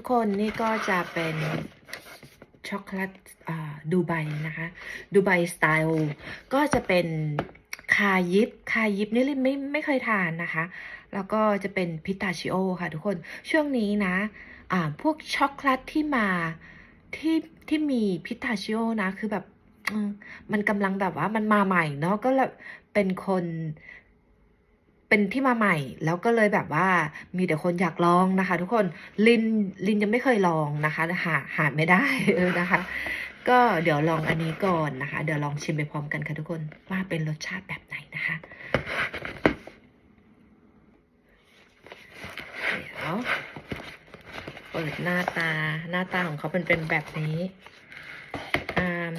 ทุกคนนี่ก็จะเป็นช็อกโกแลตดูไบนะคะ ดูไบสไตล์ก็จะเป็นคายิปคายิปนี่ลินไม่ไม่เคยทานนะคะ แล้วก็จะเป็นพิตาชิโอค่ะทุกคนช่วงนี้นะอ่าพวกช็อกโกแลตที่มาที่ที่มีพิตาชิโอนะคือแบบมันกำลังแบบว่ามันมาใหม่เนาะก็เลยเป็นคน เป็นที่มาใหม่ แล้วก็เลยแบบว่ามีแต่คนอยากลองนะคะ ทุกคนลินลินยังไม่เคยลองนะคะหาหาไม่ได้เออนะคะ ก็เดี๋ยวลองอันนี้ก่อนนะคะ เดี๋ยวลองชิมไปพร้อมกันค่ะทุกคนว่าเป็นรสชาติแบบไหนนะคะเดี๋ยวเปิดหน้าตาหน้าตาของเขาเป็นเป็นแบบนี้อ่า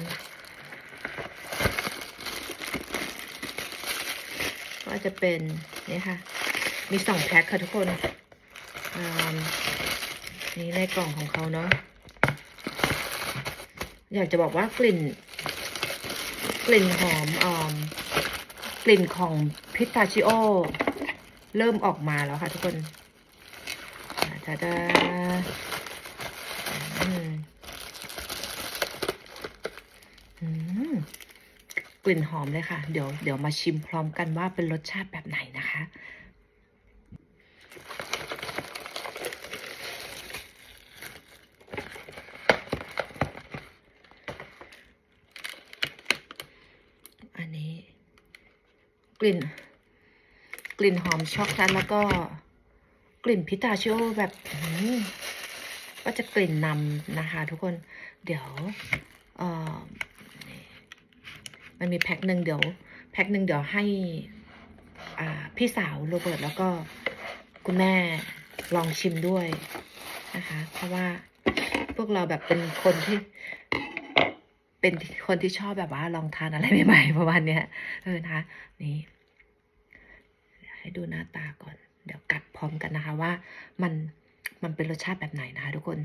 ก็จะเป็น นี่ค่ะ มีสองแพ็คค่ะทุกคนนี่ในกล่องของเขาเนาะ อยากจะบอกว่ากลิ่น กลิ่นหอมอ่ากลิ่นของพิตาชิโอ เริ่มออกมาแล้วค่ะทุกคนตาดาอืมอืม กลิ่นหอมเลยค่ะ เดี๋ยวเดี๋ยวมาชิมพร้อมกันว่าเป็นรสชาติแบบไหนนะคะ อันนี้กลิ่น กลิ่นหอมช็อกโกแลตแล้วก็กลิ่นพิตาชิโอแบบก็จะกลิ่นนำนะคะทุกคน เดี๋ยวเอ่อ มันมีแพ็คหนึ่งเดี๋ยว แพ็คหนึ่งเดี๋ยวให้พี่สาวโรเบิร์ตแล้วก็คุณแม่ลองชิมด้วยนะคะ เพราะว่าพวกเราแบบเป็นคนที่ เป็นคนที่ชอบแบบว่าลองทานอะไรใหม่ๆประมาณเนี้ยเออนะคะนี่ให้ดูหน้าตาก่อน เดี๋ยวกัดพร้อมกันนะคะว่ามันมันเป็นรสชาติแบบไหนนะคะทุกคน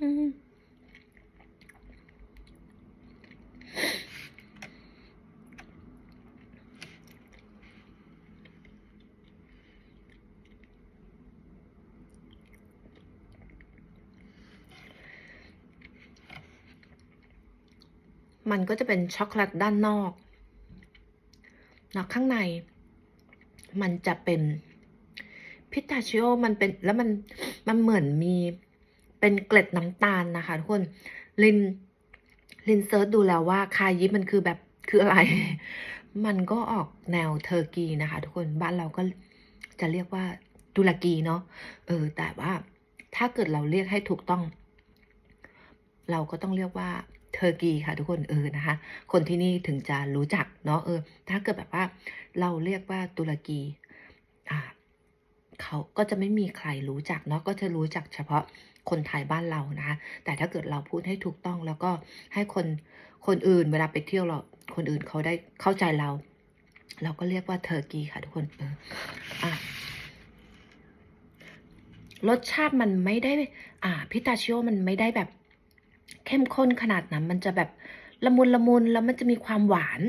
มันก็จะเป็นช็อกโกแลตด้านนอกแล้วข้างใน มันจะเป็นพิตาชิโอมันเป็นแล้วมันมันเหมือนมี เป็นเกล็ดน้ำตาลนะคะทุกคนลินลินเซิร์ชดูแล้วว่าคายิปมันคือแบบคืออะไร มันก็ออกแนวเทอร์กีนะคะ ทุกคนบ้านเราก็จะเรียกว่าตุรกีเนาะเออ แต่ว่าถ้าเกิดเราเรียกให้ถูกต้อง เราก็ต้องเรียกว่าเทอร์กีค่ะ ทุกคนเออนะคะ คนที่นี่ถึงจะรู้จักเนาะเออ ถ้าเกิดแบบว่า เราเรียกว่าตุรกีอ่าเขาก็จะไม่มีใครรู้จักเนาะก็จะรู้จักเฉพาะคนไทยบ้านเรานะคะ แต่ถ้าเกิดเราพูดให้ถูกต้องแล้วก็ให้คนคนอื่นเวลาไปเที่ยวเราคนอื่นเขาได้เข้าใจเรา เราก็เรียกว่าเทอร์กีค่ะทุกคนเอออะรสชาติมันไม่ได้ อ่า พิตาชิโอมันไม่ได้แบบ เข้มข้นขนาดนั้น มันจะแบบละมุนละมุนแล้วมันจะมีความหวาน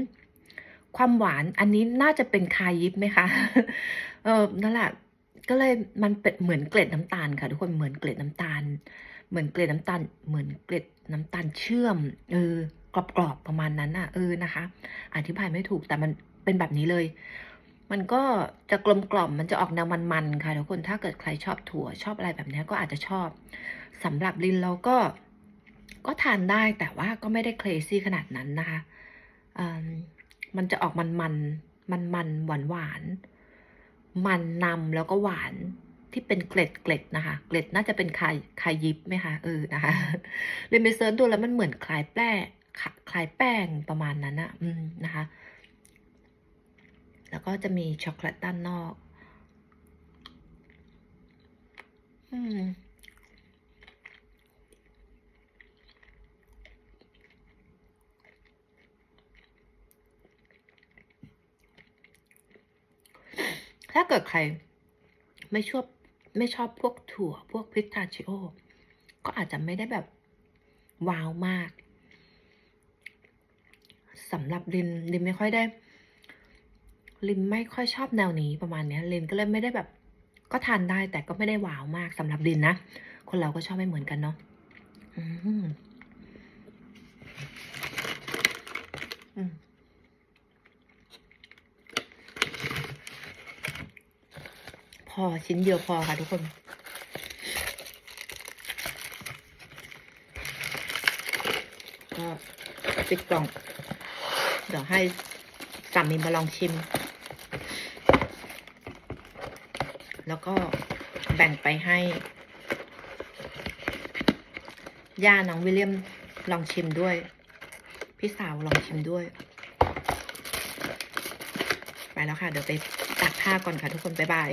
ความหวาน อันนี้น่าจะเป็นคายิปไหมคะ เออนั่นแหละ ก็เลยมันเป็นเหมือนเกล็ดน้ำตาลค่ะทุกคนเหมือนเกล็ดน้ำตาล เหมือนเกล็ดน้ำตาล เหมือนเกล็ดน้ำตาลเชื่อม เออกรอบๆประมาณนั้นอะเออนะคะ อธิบายไม่ถูกแต่มันเป็นแบบนี้เลย มันก็จะกลมกล่อมมันจะออกแนวมันๆค่ะทุกคนถ้าเกิดใครชอบถั่วชอบอะไรแบบนี้ก็อาจจะชอบสำหรับลินเราก็ ก็ทานได้แต่ว่าก็ไม่ได้เครซี่ขนาดนั้นนะคะอืมมันจะออกมันมันมันมันหวานหวานๆ มันนำแล้วก็หวานที่เป็นเกล็ดเกล็ดนะคะ เกล็ดน่าจะเป็นคายคายยิบไหมคะเออนะคะเลยไปเซิร์ชดูแล้วมันเหมือนคลายแป้งคลายแป้งประมาณนั้นอะอืมนะคะ แล้วก็จะมีช็อกโกแลตด้านนอก อืม ถ้าเกิดใครไม่ชอบไม่ชอบพวกถั่วพวกพิสตาชิโอ ก็อาจจะไม่ได้แบบว้าวมากสำหรับลินลินไม่ค่อยได้ลินไม่ค่อยชอบแนวนี้ประมาณนี้ลินก็เลยไม่ได้แบบ ก็ทานได้แต่ก็ไม่ได้ว้าวมากสำหรับลินนะ คนเราก็ชอบไม่เหมือนกันเนาะอืมอืม พอชิ้นเดียวพอค่ะทุกคนก็ปิดกล่อง เดี๋ยวให้สามีมาลองชิม แล้วก็แบ่งไปให้ ย่าน้องวิลเลียมลองชิมด้วย พี่สาวลองชิมด้วย ไปแล้วค่ะ เดี๋ยวไป ตักผ้าก่อนค่ะทุกคนบ๊ายบาย